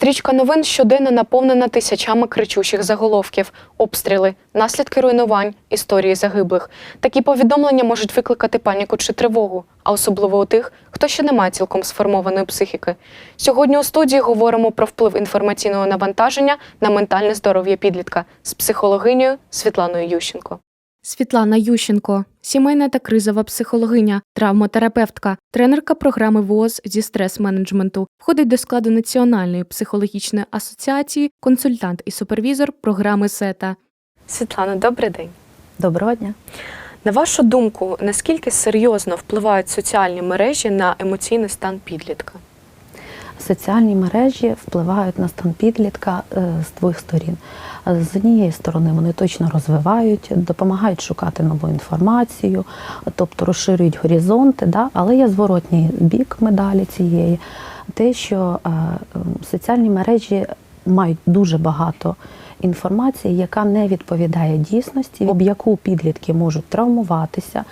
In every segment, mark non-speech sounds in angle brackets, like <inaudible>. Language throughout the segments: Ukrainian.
Стрічка новин щоденно наповнена тисячами кричучих заголовків, обстріли, наслідки руйнувань, історії загиблих. Такі повідомлення можуть викликати паніку чи тривогу, а особливо у тих, хто ще не має цілком сформованої психіки. Сьогодні у студії говоримо про вплив інформаційного навантаження на ментальне здоров'я підлітка з психологинею Світланою Ющенко. Світлана Ющенко, сімейна та кризова психологиня, травмотерапевтка, тренерка програми ВОЗ зі стрес-менеджменту, входить до складу Національної психологічної асоціації, консультант і супервізор програми СЕТА. Світлана, добрий день. Доброго дня. На вашу думку, наскільки серйозно впливають соціальні мережі на емоційний стан підлітка? Соціальні мережі впливають на стан підлітка е, з двох сторін. Е, З однієї сторони вони точно розвивають, допомагають шукати нову інформацію, тобто розширюють горизонти, да? але є зворотній бік медалі цієї, те, що е, соціальні мережі мають дуже багато інформації, яка не відповідає дійсності, об яку підлітки можуть травмуватися,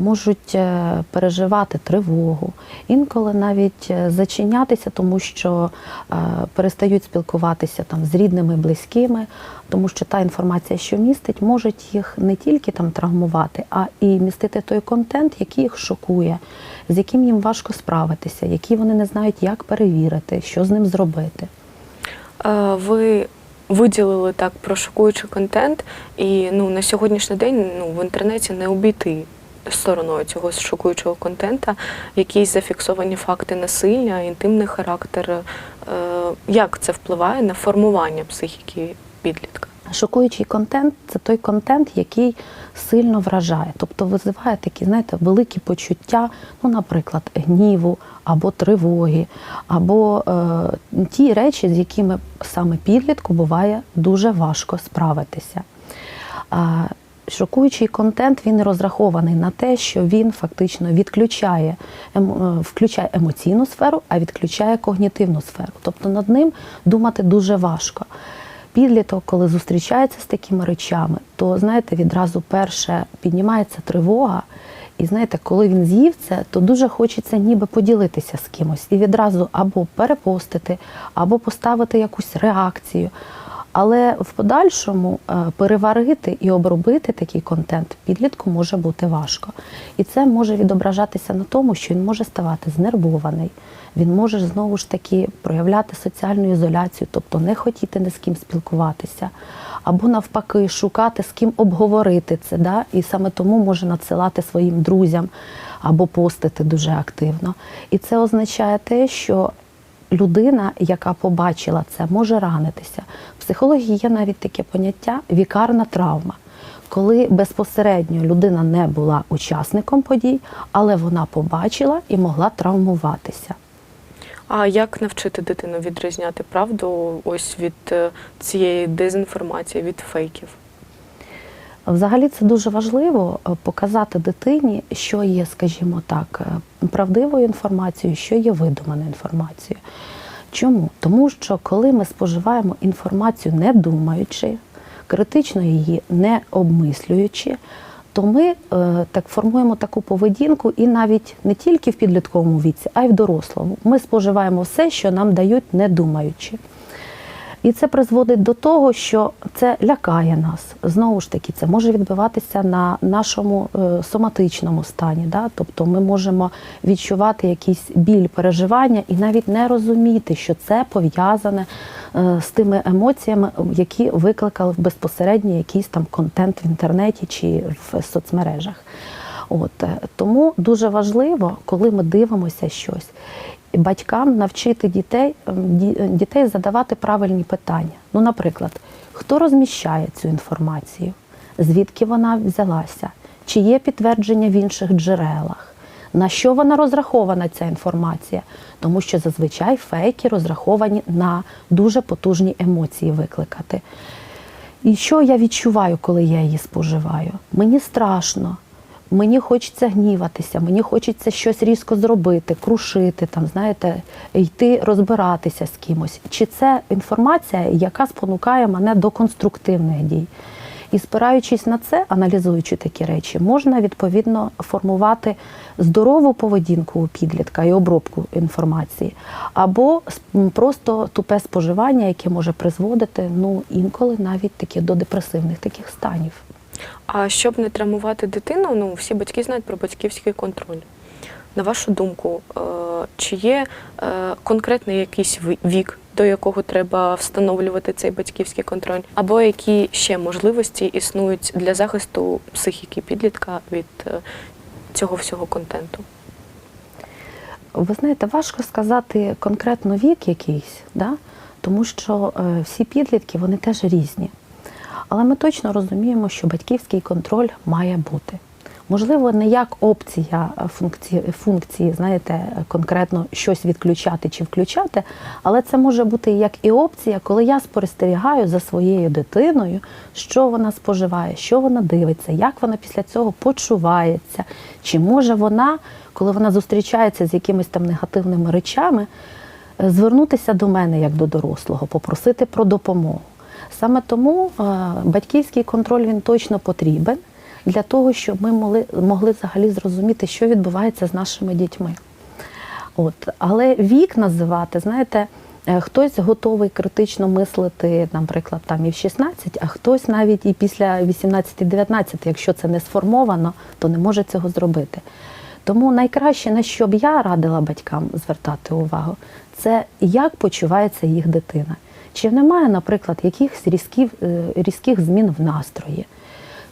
можуть е, переживати тривогу, інколи навіть е, зачинятися, тому що е, перестають спілкуватися там з рідними, близькими, тому що та інформація, що містить, може їх не тільки там травмувати, а і містити той контент, який їх шокує, з яким їм важко справитися, який вони не знають, як перевірити, що з ним зробити. Ви виділили так про шокуючий контент, і ну на сьогоднішній день ну в інтернеті не обійти стороною цього шокуючого контента, якісь зафіксовані факти насилля, інтимний характер. Е, Як це впливає на формування психіки підлітка? Шокуючий контент це той контент, який сильно вражає, тобто визиває такі, знаєте, великі почуття, ну, наприклад, гніву або тривоги, або е, ті речі, з якими саме підлітку буває дуже важко справитися. Шокуючий контент він розрахований на те, що він фактично відключає емо- е, включає емоційну сферу, а відключає когнітивну сферу. Тобто над ним думати дуже важко. Підліток, коли зустрічається з такими речами, то знаєте, відразу перше піднімається тривога. І знаєте, коли він з'їв це, то дуже хочеться ніби поділитися з кимось і відразу або перепостити, або поставити якусь реакцію. Але в подальшому е, переварити і обробити такий контент підлітку може бути важко. І це може відображатися на тому, що він може ставати знервований, він може знову ж таки проявляти соціальну ізоляцію, тобто не хотіти ні з ким спілкуватися, або навпаки шукати з ким обговорити це. Да? І саме тому може надсилати своїм друзям або постити дуже активно. І це означає те, що людина, яка побачила це, може ранитися. В психології є навіть таке поняття вікарна травма. Коли безпосередньо людина не була учасником подій, але вона побачила і могла травмуватися. А як навчити дитину відрізняти правду ось від е, цієї дезінформації, від фейків? Взагалі це дуже важливо е, показати дитині, що є, скажімо так, е, правдивою інформацією, що є видуманою інформацією. Чому? Тому що коли ми споживаємо інформацію не думаючи, критично її не обмислюючи, то ми е, так формуємо таку поведінку і навіть не тільки в підлітковому віці, а й в дорослому. Ми споживаємо все, що нам дають, не думаючи. І це призводить до того, що це лякає нас. Знову ж таки, це може відбиватися на нашому е, соматичному стані. Да? Тобто ми можемо відчувати якийсь біль переживання і навіть не розуміти, що це пов'язане е, з тими емоціями, які викликали безпосередньо якийсь там контент в інтернеті чи в соцмережах. От е, тому дуже важливо, коли ми дивимося щось, батькам навчити дітей, ем, дітей задавати правильні питання. Ну, наприклад, хто розміщає цю інформацію, звідки вона взялася, чи є підтвердження в інших джерелах, на що вона розрахована, ця інформація, тому що зазвичай фейки розраховані на дуже потужні емоції викликати. І що я відчуваю, коли я її споживаю? Мені страшно, мені хочеться гніватися, мені хочеться щось різко зробити, крушити, там, знаєте, йти розбиратися з кимось. Чи це інформація, яка спонукає мене до конструктивних дій? І спираючись на це, аналізуючи такі речі, можна відповідно формувати здорову поведінку у підлітка і обробку інформації, або просто тупе споживання, яке може призводити ну інколи навіть таки до депресивних таких станів. А щоб не травмувати дитину, ну всі батьки знають про батьківський контроль. На вашу думку, е, чи є е, конкретний якийсь вік, до якого треба встановлювати цей батьківський контроль, або які ще можливості існують для захисту психіки підлітка від е, цього всього контенту? Ви знаєте, важко сказати конкретно вік якийсь, да? тому що всі підлітки вони теж різні. Але ми точно розуміємо, що батьківський контроль має бути. Можливо, не як опція е, функції, функції, знаєте, конкретно щось відключати чи включати, але це може бути як і опція, коли я спостерігаю за своєю дитиною, що вона споживає, що вона дивиться, як вона після цього почувається, чи може вона, коли вона зустрічається з якимись там негативними речами, е, звернутися до мене як до дорослого, попросити про допомогу. Саме тому е, батьківський контроль він точно потрібен для того, щоб ми могли, могли взагалі зрозуміти, що відбувається з нашими дітьми. От. Але вік називати, знаєте, е, хтось готовий критично мислити, наприклад, там і в 16, а хтось навіть і після 18-19, якщо це не сформовано, то не може цього зробити. Тому найкраще, на що б я радила батькам звертати увагу, це як почувається їх дитина. Чи немає, наприклад, якихось різких, е, різких змін в настрої?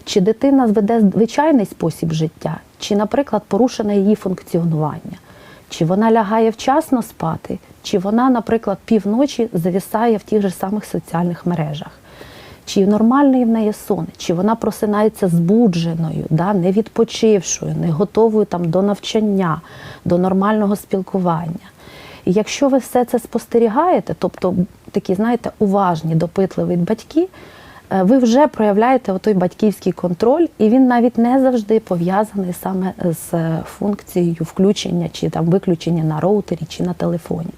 Чи дитина веде звичайний спосіб життя, чи, наприклад, порушене її функціонування, чи вона лягає вчасно спати, чи вона, наприклад, півночі завісає в тих же самих соціальних мережах, чи нормальний в неї сон, чи вона просинається збудженою, да, не відпочившою, не готовою там, до навчання, до нормального спілкування. І якщо ви все це спостерігаєте, тобто такі, знаєте, уважні, допитливі батьки, е, ви вже проявляєте отой батьківський контроль, і він навіть не завжди пов'язаний саме з е, функцією включення чи там виключення на роутері чи на телефоні.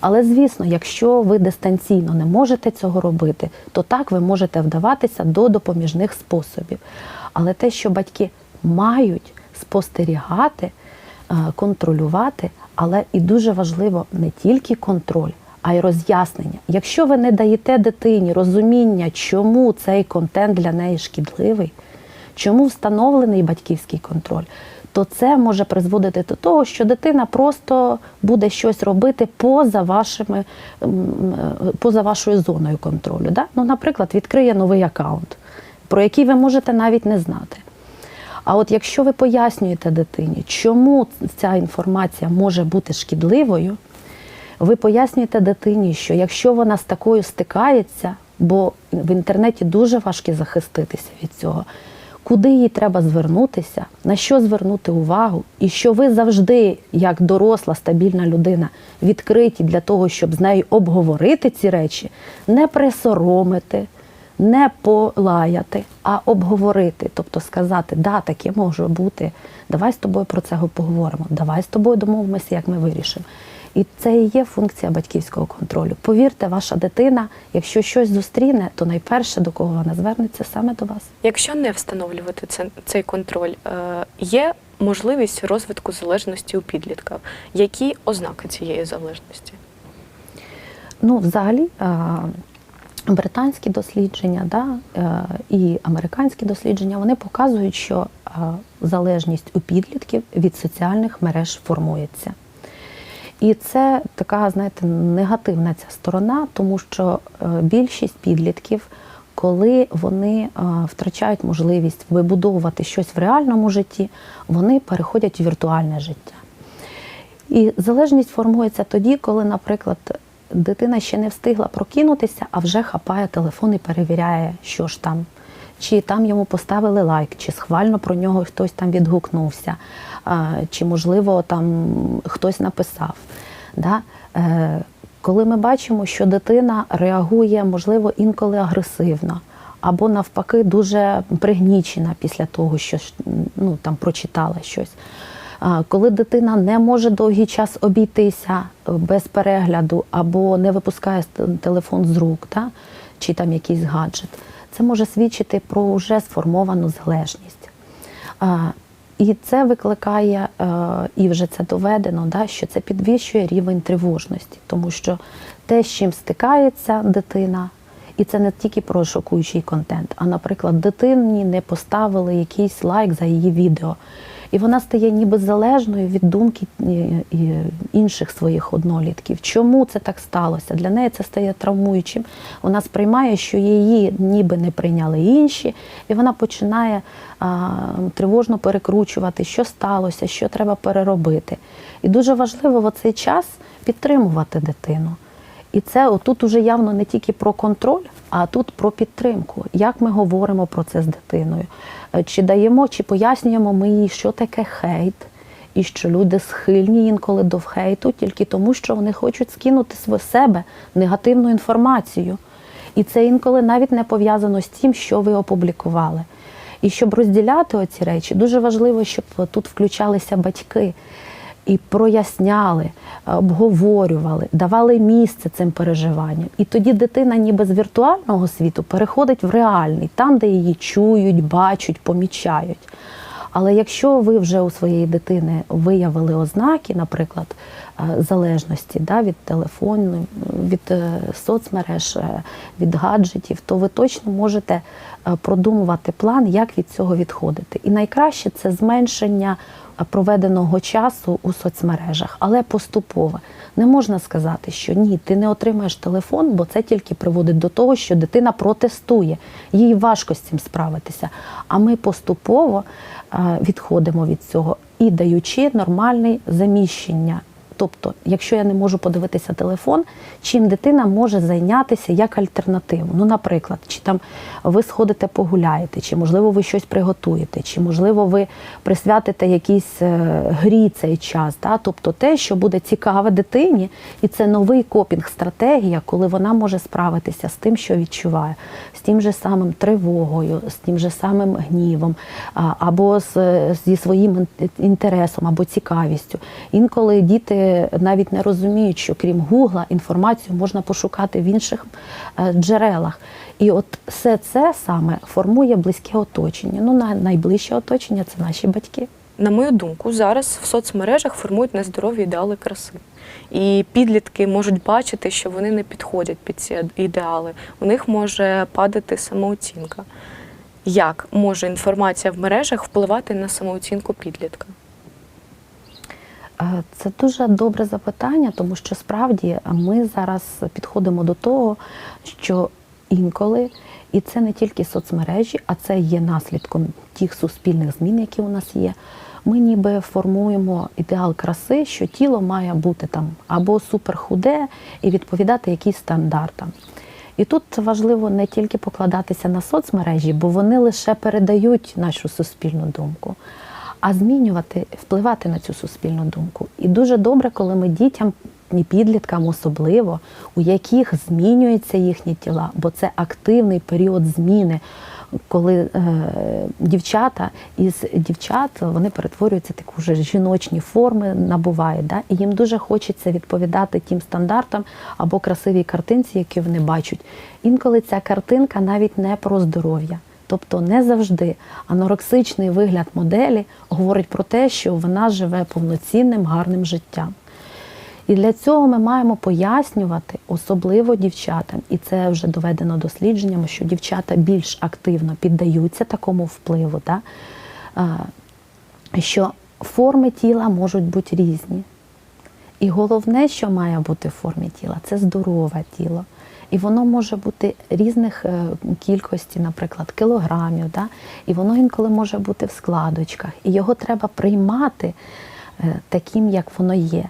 Але звісно, якщо ви дистанційно не можете цього робити, то так ви можете вдаватися до допоміжних способів. Але те, що батьки мають спостерігати, е, контролювати, але і дуже важливо не тільки контроль, а й роз'яснення. Якщо ви не даєте дитині розуміння, чому цей контент для неї шкідливий, чому встановлений батьківський контроль, то це може призводити до того, що дитина просто буде щось робити поза вашими е, поза вашою зоною контролю. Да? Ну, наприклад, відкриє новий аккаунт, про який ви можете навіть не знати. А от якщо ви пояснюєте дитині, чому ця інформація може бути шкідливою, ви пояснюєте дитині, що якщо вона з такою стикається, бо в інтернеті дуже важко захиститися від цього, куди їй треба звернутися, на що звернути увагу, і що ви завжди, як доросла, стабільна людина, відкриті для того, щоб з нею обговорити ці речі, не присоромити, не полаяти, а обговорити, тобто сказати, да, таке може бути. Давай з тобою про це поговоримо, давай з тобою домовимося, як ми вирішимо. І це і є функція батьківського контролю. Повірте, ваша дитина, якщо щось зустріне, то найперше до кого вона звернеться саме до вас. Якщо не встановлювати цей контроль, е, є можливість розвитку залежності у підлітків. Які ознаки цієї залежності? Ну, взагалі, британські дослідження да, е, і американські дослідження вони показують, що е, залежність у підлітків від соціальних мереж формується. І це така, знаєте, негативна ця сторона, тому що е, більшість підлітків, коли вони втрачають можливість вибудовувати щось в реальному житті, вони переходять у віртуальне життя. І залежність формується тоді, коли, наприклад, дитина ще не встигла прокинутися, а вже хапає телефон і перевіряє, що ж там. Чи там йому поставили лайк, чи схвально про нього хтось там відгукнувся, чи, можливо, там хтось написав. Да? Е, коли ми бачимо, що дитина реагує, можливо, інколи агресивно, або навпаки дуже пригнічена після того, що ну, там прочитала щось. Коли дитина не може довгий час обійтися е, без перегляду або не випускає телефон з рук, та, чи там якийсь гаджет, це може свідчити про вже сформовану залежність. І це викликає, е, і вже це доведено, що це підвищує рівень тривожності, тому що те, з чим стикається дитина, і це не тільки про шокуючий контент, а, наприклад, дитині не поставили якийсь лайк за її відео. І вона стає ніби залежною від думки е, інших своїх однолітків. Чому це так сталося? Для неї це стає травмуючим. Вона сприймає, що її ніби не прийняли інші, і вона починає а, тривожно перекручувати, що сталося, що треба переробити. І дуже важливо в цей час підтримувати дитину. І це отут уже явно не тільки про контроль, а тут про підтримку. Як ми говоримо про це з дитиною? Е, Чи даємо, чи пояснюємо ми їй, що таке хейт, і що люди схильні інколи до хейту тільки тому, що вони хочуть скинути з себе негативну інформацію. І це інколи навіть не пов'язано з тим, що ви опублікували. І щоб розділяти оці речі, дуже важливо, щоб тут включалися батьки і проясняли, обговорювали, давали місце цим переживанням. І тоді дитина ніби з віртуального світу переходить в реальний, там, де її чують, бачать, помічають. Але якщо ви вже у своєї дитини виявили ознаки, наприклад, е, залежності да, від телефону, від е, соцмереж, е, від гаджетів, то ви точно можете е, продумувати план, як від цього відходити. І найкраще це зменшення е, проведеного часу у соцмережах, але поступово. Не можна сказати, що ні, ти не отримаєш телефон, бо це тільки приводить до того, що дитина протестує, їй важко з цим справитися. А ми поступово е, відходимо від цього і даючи нормальне заміщення. Тобто, якщо я не можу подивитися телефон, чим дитина може зайнятися як альтернативу. Ну, наприклад, чи там ви сходите погуляєте, чи можливо ви щось приготуєте, чи можливо ви присвятите якійсь е, грі цей час. Да? Тобто те, що буде цікаве дитині, і це новий копінг-стратегія, коли вона може справитися з тим, що відчуває, з тим же самим тривогою, з тим же самим гнівом, або з, зі своїм інтересом, або цікавістю. Інколи діти навіть не розуміють, що крім Гугла інформацію можна пошукати в інших е, джерелах. І от все це саме формує близьке оточення. Ну, найближче оточення це наші батьки. На мою думку, зараз в соцмережах формують нездорові ідеали краси. І підлітки можуть бачити, що вони не підходять під ці ідеали. У них може падати самооцінка. Як може інформація в мережах впливати на самооцінку підлітка? Е, Це дуже добре запитання, тому що справді ми зараз підходимо до того, що інколи, і це не тільки соцмережі, а це є наслідком тих суспільних змін, які у нас є. Ми ніби формуємо ідеал краси, що тіло має бути там або суперхуде і відповідати якимсь стандартам. І тут важливо не тільки покладатися на соцмережі, бо вони лише передають нашу суспільну думку, а змінювати, впливати на цю суспільну думку. І дуже добре, коли ми дітям і підліткам особливо, у яких змінюються їхні тіла, бо це активний період зміни, коли е, дівчата із дівчат вони перетворюються таку вже жіночні форми, набувають. Да? І їм дуже хочеться відповідати тим стандартам або красивій картинці, які вони бачать. Інколи ця картинка навіть не про здоров'я. Тобто не завжди анорексичний вигляд моделі говорить про те, що вона живе повноцінним гарним життям. І для цього ми маємо пояснювати, особливо дівчатам, і це вже доведено дослідженнями, що дівчата більш активно піддаються такому впливу, да? що форми тіла можуть бути різні. І головне, що має бути в формі тіла, це здорове тіло. І воно може бути різних е, кількості, наприклад, кілограмів, да? і воно інколи може бути в складочках. І його треба приймати е, таким, як воно є.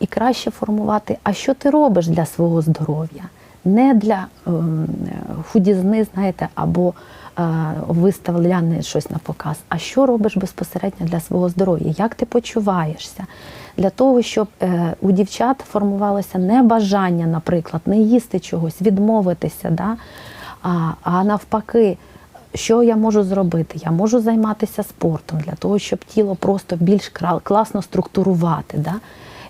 І краще формувати, а що ти робиш для свого здоров'я? Не для ем, худізни, знаєте, або е, виставляне щось на показ, а що робиш безпосередньо для свого здоров'я? Як ти почуваєшся? Для того, щоб е, у дівчат формувалося не бажання, наприклад, не їсти чогось, відмовитися, да? а, а навпаки, що я можу зробити? Я можу займатися спортом для того, щоб тіло просто більш класно структурувати. Да?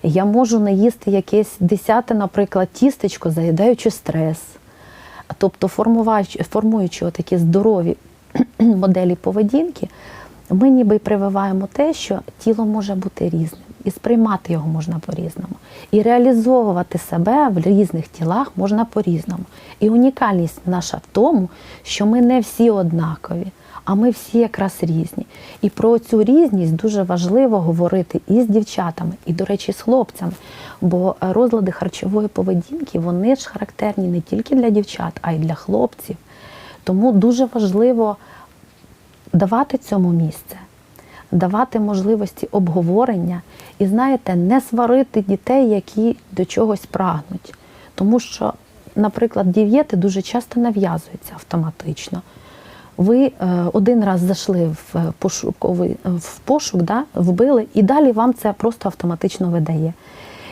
Я можу не їсти якесь десяте, наприклад, тістечко, заїдаючи стрес. Тобто, формуючи такі здорові <clears throat> моделі поведінки, ми ніби прививаємо те, що тіло може бути різним, і сприймати його можна по-різному. І реалізовувати себе в різних тілах можна по-різному. І унікальність наша в тому, що ми не всі однакові, а ми всі якраз різні. І про цю різність дуже важливо говорити і з дівчатами, і, до речі, з хлопцями. Бо розлади харчової поведінки вони ж характерні не тільки для дівчат, а й для хлопців. Тому дуже важливо давати цьому місце, давати можливості обговорення і, знаєте, не сварити дітей, які до чогось прагнуть. Тому що, наприклад, дієти дуже часто нав'язуються автоматично. Ви е, один раз зайшли в пошуковий в пошук, да, вбили, і далі вам це просто автоматично видає.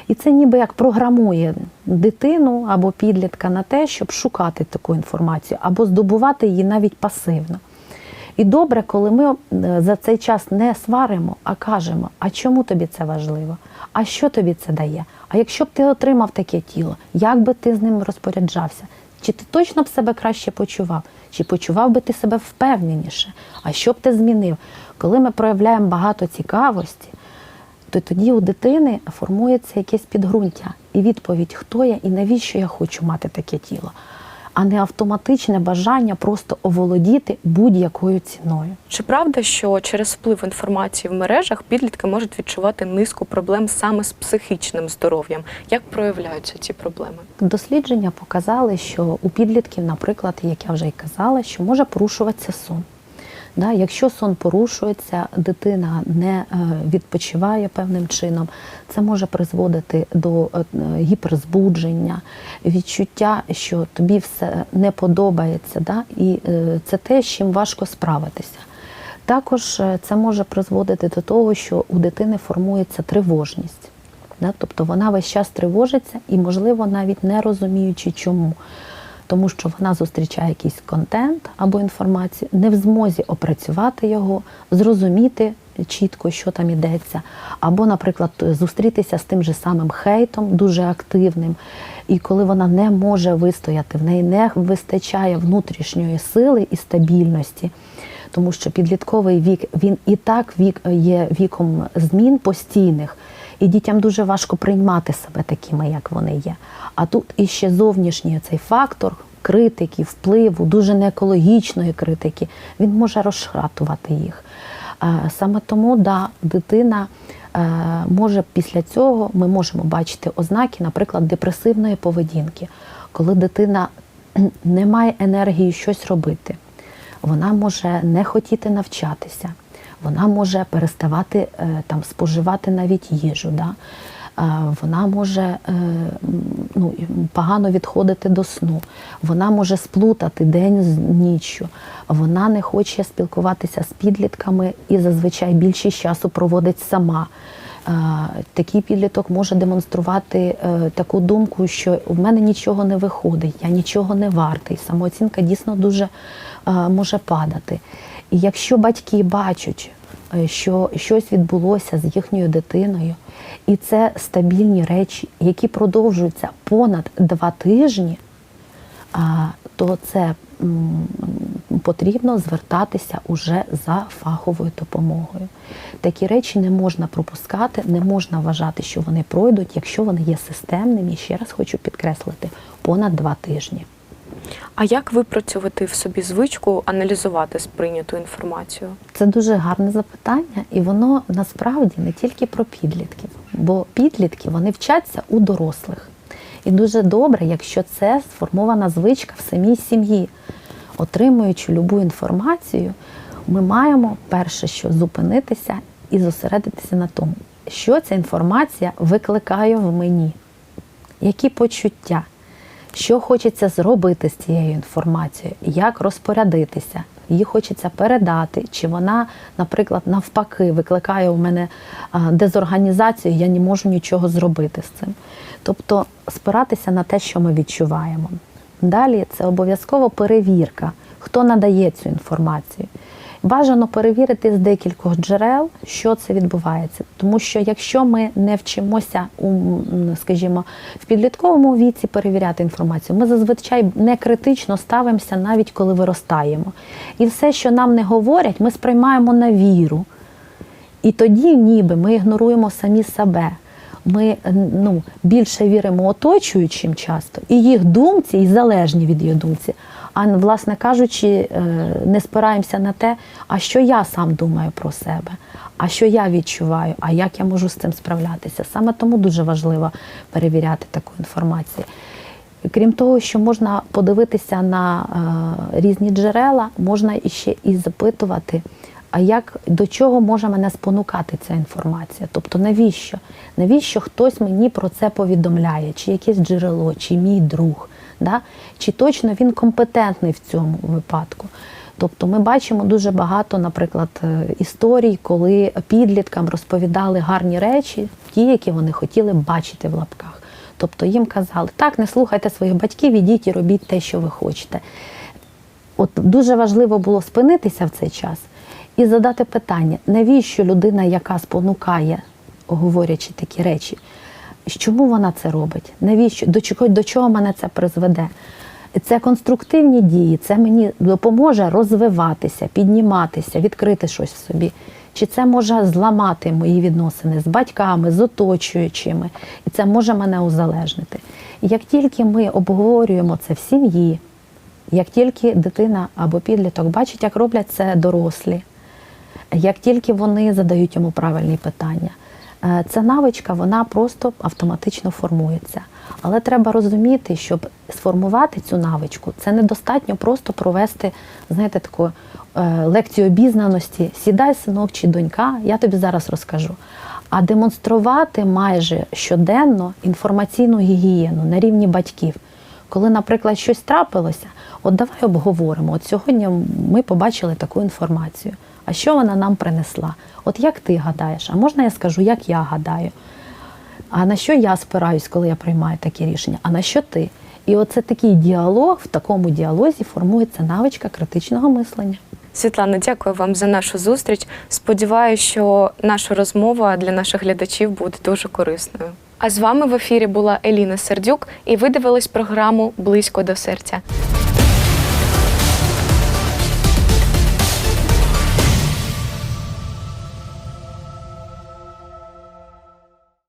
І це ніби як програмує дитину або підлітка на те, щоб шукати таку інформацію, або здобувати її навіть пасивно. І добре, коли ми е, за цей час не сваримо, а кажемо, а чому тобі це важливо? А що тобі це дає? А якщо б ти отримав таке тіло, як би ти з ним розпоряджався? Чи ти точно б себе краще почував? Чи почував би ти себе впевненіше? А що б ти змінив? Коли ми проявляємо багато цікавості, то тоді у дитини формується якесь підґрунтя і відповідь, хто я і навіщо я хочу мати таке тіло, а не автоматичне бажання просто оволодіти будь-якою ціною. Чи правда, що через вплив інформації в мережах підлітки можуть відчувати низку проблем саме з психічним здоров'ям? Як проявляються ці проблеми? Дослідження показали, що у підлітків, наприклад, як я вже й казала, що може порушуватися сон. Да, якщо сон порушується, дитина не е, відпочиває певним чином, це може призводити до е, гіперзбудження, відчуття, що тобі все не подобається, да, і е, це те, з чим важко справитися. Також це може призводити до того, що у дитини формується тривожність. Да? Тобто вона весь час тривожиться і, можливо, навіть не розуміючи чому. Тому що вона зустрічає якийсь контент або інформацію, не в змозі опрацювати його, зрозуміти чітко, що там йдеться, або, наприклад, зустрітися з тим же самим хейтом, дуже активним. І коли вона не може вистояти, в неї не вистачає внутрішньої сили і стабільності, тому що підлітковий вік він і так вік є віком змін постійних, і дітям дуже важко приймати себе такими, як вони є. А тут іще зовнішній цей фактор критики, впливу, дуже неекологічної критики, він може розшратувати їх. Саме тому да, дитина е, може після цього ми можемо бачити ознаки, наприклад, депресивної поведінки, коли дитина <clears throat> не має енергії щось робити, вона може не хотіти навчатися, вона може переставати е, там споживати навіть їжу. Да? Е, Вона може е, ну, погано відходити до сну, вона може сплутати день з ніччю, вона не хоче спілкуватися з підлітками і зазвичай більшість часу проводить сама. Такий підліток може демонструвати таку думку, що в мене нічого не виходить, я нічого не вартий. Самооцінка дійсно дуже може падати. І якщо батьки бачать, е, що щось відбулося з їхньою дитиною, і це стабільні речі, які продовжуються понад два тижні, то це потрібно звертатися уже за фаховою допомогою. Такі речі не можна пропускати, не можна вважати, що вони пройдуть, якщо вони є системними. Ще раз хочу підкреслити, понад два тижні. А як випрацювати в собі звичку аналізувати сприйняту інформацію? Це дуже гарне запитання, і воно насправді не тільки про підлітків, бо підлітки вони вчаться у дорослих. І дуже добре, якщо це сформована звичка в самій сім'ї. Отримуючи любу інформацію, ми маємо перше, що зупинитися і зосередитися на тому, що ця інформація викликає в мені, які почуття, що хочеться зробити з цією інформацією, як розпорядитися, її хочеться передати, чи вона, наприклад, навпаки, викликає у мене дезорганізацію, я не можу нічого зробити з цим. Тобто спиратися на те, що ми відчуваємо. Далі це обов'язково перевірка, хто надає цю інформацію. Бажано перевірити з декількох джерел, що це відбувається. Тому що якщо ми не вчимося у, скажімо, в підлітковому віці перевіряти інформацію, ми зазвичай не критично ставимося навіть коли виростаємо. І все, що нам не говорять, ми сприймаємо на віру. І тоді, ніби ми ігноруємо самі себе. Ми ну, більше віримо оточуючим часто, і їх думці, і залежні від їх думці. А власне кажучи, е, не спираємося на те, а що я сам думаю про себе, а що я відчуваю, а як я можу з цим справлятися. Саме тому дуже важливо перевіряти таку інформацію. Крім того, що можна подивитися на е, різні джерела, можна ще і запитувати, а як до чого може мене спонукати ця інформація? Тобто навіщо? Навіщо хтось мені про це повідомляє, чи якесь джерело, чи мій друг, да? чи точно він компетентний в цьому випадку? Тобто ми бачимо дуже багато, наприклад, е, історій, коли підліткам розповідали гарні речі, ті, які вони хотіли бачити в лапках. Тобто їм казали, так, не слухайте своїх батьків, ідіть і робіть те, що ви хочете. От дуже важливо було спинитися в цей час і задати питання, навіщо людина, яка спонукає, говорячи такі речі, чому вона це робить? Навіщо? До чого, до чого мене це призведе? Це конструктивні дії, це мені допоможе розвиватися, підніматися, відкрити щось в собі. Чи це може зламати мої відносини з батьками, з оточуючими, і це може мене узалежнити. І як тільки ми обговорюємо це в сім'ї, як тільки дитина або підліток бачить, як роблять це дорослі, як тільки вони задають йому правильні питання, ця навичка вона просто автоматично формується. Але треба розуміти, щоб сформувати цю навичку, це недостатньо просто провести, знаєте, таку е, лекцію обізнаності. Сідай, синок чи донька, я тобі зараз розкажу. А демонструвати майже щоденно інформаційну гігієну на рівні батьків. Коли, наприклад, щось трапилося, от давай обговоримо. От сьогодні ми побачили таку інформацію. А що вона нам принесла? От як ти гадаєш? А можна я скажу, як я гадаю? А на що я спираюсь, коли я приймаю такі рішення? А на що ти? І оце такий діалог, в такому діалозі формується навичка критичного мислення. Світлана, дякую вам за нашу зустріч. Сподіваюся, що наша розмова для наших глядачів буде дуже корисною. А з вами в ефірі була Еліна Сердюк, і ви дивились програму Близько до серця.